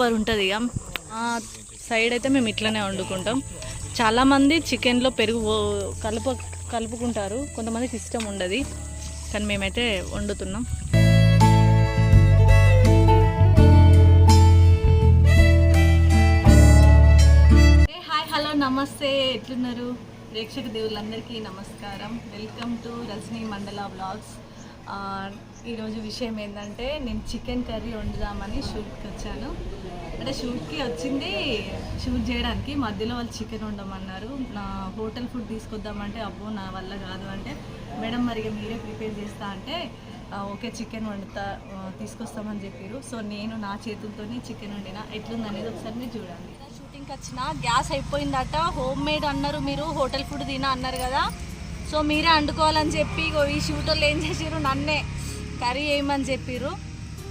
Super ఉంటుంది. ఇక side అయితే మేము ఇట్లనే వండుకుంటాం. చాలామంది చికెన్లో పెరుగు కలుపు కలుపుకుంటారు. కొంతమందికి ఇష్టం ఉండదు. కానీ మేమైతే వండుతున్నాం. హాయ్ హలో నమస్తే. ఎట్లున్నారు? ప్రేక్షక దేవుళ్ళందరికీ నమస్కారం. వెల్కమ్ టు రజనీ మండల బ్లాగ్స్. ఈరోజు విషయం ఏంటంటే నేను చికెన్ కర్రీ వండుదామని షూట్కి వచ్చాను. అంటే షూట్కి వచ్చింది షూట్ చేయడానికి మధ్యలో వాళ్ళు చికెన్ వండమన్నారు. నా హోటల్ ఫుడ్ తీసుకొద్దామంటే అబ్బో నా వల్ల కాదు అంటే మేడం మరి మీరే ప్రిపేర్ చేస్తా అంటే ఓకే చికెన్ వండుతా తీసుకొస్తామని చెప్పారు. సో నేను నా చేతులతోనే చికెన్ వండిన. ఎట్లుందనేది ఒకసారి మీరు చూడండి. షూటింగ్కి వచ్చిన గ్యాస్ అయిపోయిందట. హోమ్ మేడ్ అన్నారు మీరు హోటల్ ఫుడ్ తిన అన్నారు కదా. సో మీరే వండుకోవాలని చెప్పి ఈ షూట్ ఏం చేసారు నన్నే కర్రీ వేయమని చెప్పారు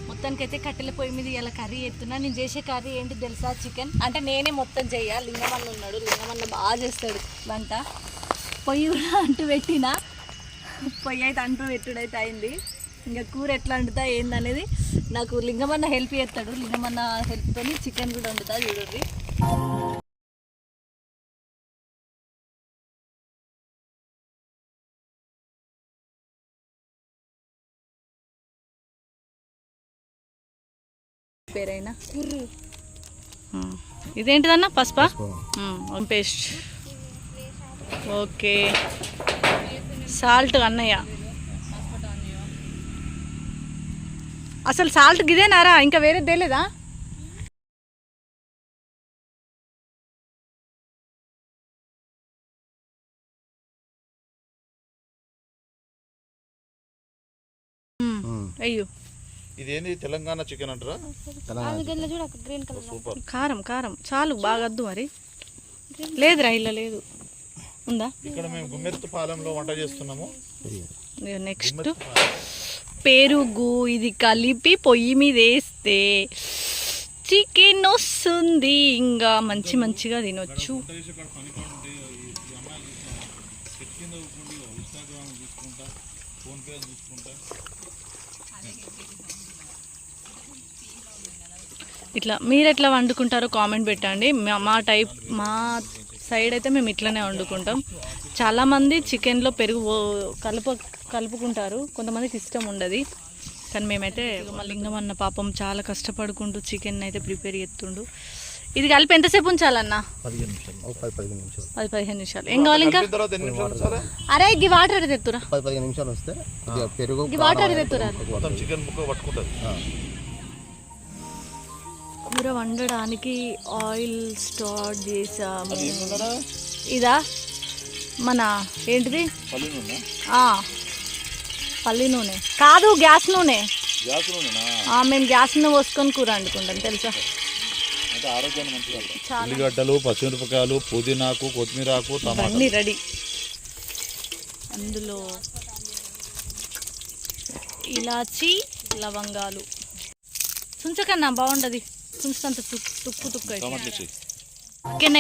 మొత్తానికైతే కట్టెల పొయ్యి మీద ఇలా కర్రీ ఎత్తున్నా నేను చేసే కర్రీ ఏంటి తెలుసా చికెన్? అంటే నేనే మొత్తం చేయాలి లింగమన్న ఉన్నాడు. లింగమన్న బాగా చేస్తాడు వంట. పొయ్యి కూడా అంటు పెట్టిన. పొయ్యి అయితే అంటు పెట్టుడైతే అయింది. ఇంకా కూర ఎట్లా వండుతా ఏందనేది నాకు లింగమన్న హెల్ప్ చేస్తాడు. లింగమన్న హెల్ప్తో చికెన్ కూడా వండుతా చూడండి. పేరైనా. ఇదేంటిదన్న? పసుపా? పేస్ట్. ఓకే. సాల్ట్ అన్నయ్య. అసలు సాల్ట్ గిదేనారా ఇంకా వేరే తేలేదా? మ్మ్. అయ్యో ఇదేంది? తెలంగాణ చికెన్ అంటారా? సూపర్. కారం కారం. చాలు బాగద్దు మరి. లేదురా ఇలా లేదు. ఉందా? ఇక్కడ మేము గుమ్మెత్తు పాలెంలో వంట చేస్తున్నాము. నెక్స్ట్ పెరుగు ఇది కలిపి పొయ్యి మీద వేస్తే చికెన్ వస్తుంది. ఇంకా మంచి మంచిగా తినొచ్చు. ఇట్లా మీరు ఎట్లా వండుకుంటారో కామెంట్ పెట్టండి. మా- మా టైప్ మా సైడ్ అయితే మేము ఇట్లనే వండుకుంటాం. చాలామంది చికెన్లో పెరుగు కలుపు కలుపుకుంటారు. కొంతమందికి ఇష్టం ఉండదు. కానీ మేమైతే మా లింగం అన్న పాపం చాలా కష్టపడుకుంటూ చికెన్ అయితే ప్రిపేర్ చేస్తుండు. ఇది కలిపి ఎంతసేపు ఉంచాలన్న? పదిహేను నిమిషాలు. ఒక పది పదిహేను నిమిషాలు. ఏం కావాలి ఇంకా? అరే గి వాటర్ తెత్తురా. పది పదిహేను నిమిషాలు వస్తే పెరుగు గి వాటర్ తెత్తురా. మొత్తం చికెన్ ముక్క పట్టుకుంటుంది. కూర వండడానికి ఆయిల్ స్టార్ట్ చేసాము. ఇదా? మన ఏంటిది? పల్లి నూనె. ఆ, పల్లి నూనె. కాదు గ్యాస్ నూనె. గ్యాస్ నూనెనా? ఆ, మేము గ్యాస్ నూనె పోసుకొని కూర వండుకుంటాం తెలుసా అంటే ఆరోగ్యాన్ని మంచిగా చాలా ఉల్లిగడ్డలు పచ్చిమిరపకాయలు పుదీనాకు కొత్తిమీర ఆకు టమాటా అన్నీ రెడీ. అందులో ఇలాచి లవంగాలు. చుంచకన్నా బాగుండదు. చుంచుకంత తుక్కు తుక్కు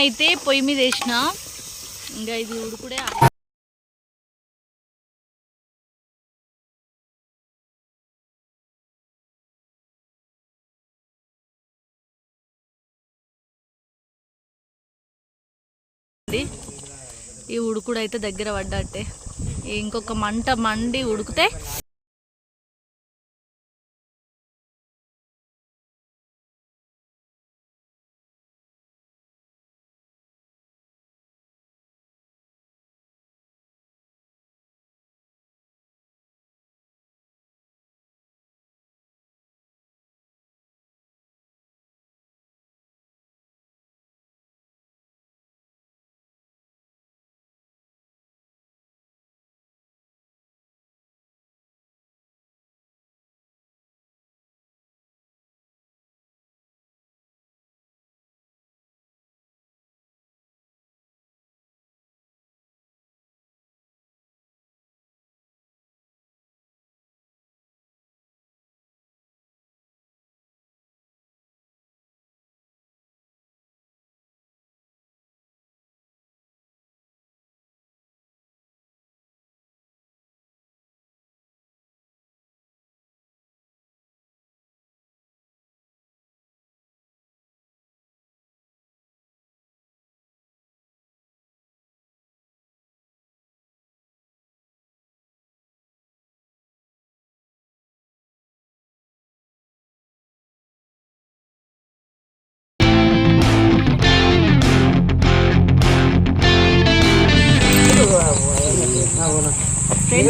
అయితే. పొయ్యి మీద వేసిన. ఇంకా ఇది ఉడుకుడే ఈ ఉడుకుడు అయితే దగ్గర పడ్డట్టే. ఇంకొక మంట మండి ఉడికితే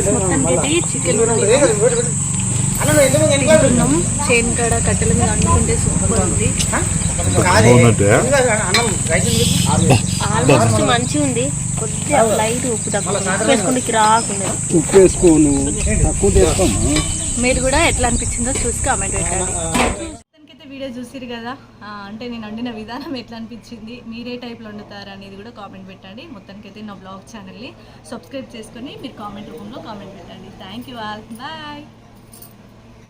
మొత్తానికి చికెన్ తింటున్నాం చేను కాడ కట్టెల మీద వండుకుంటే సూపర్ ఉంది ఆల్మోస్ట్ మంచిగా ఉంది కొద్దిగా లైట్ ఉప్పు తక్కువ ఉప్పు వేసుకుంటే రాకుండా ఉప్పు వేసుకోను మీరు కూడా ఎట్లా అనిపించిందో చూసి కామెంట్ పెట్టండి. వీడియో చూసిరు కదా? అంటే నేను వండిన విధానం ఎట్లా అనిపించింది? మీరే టైప్లో వండుతారు అనేది కూడా కామెంట్ పెట్టండి. మొత్తానికైతే నా బ్లాగ్ ఛానల్ని సబ్స్క్రైబ్ చేసుకొని మీరు కామెంట్ రూపంలో కామెంట్ పెట్టండి. Thank you all bye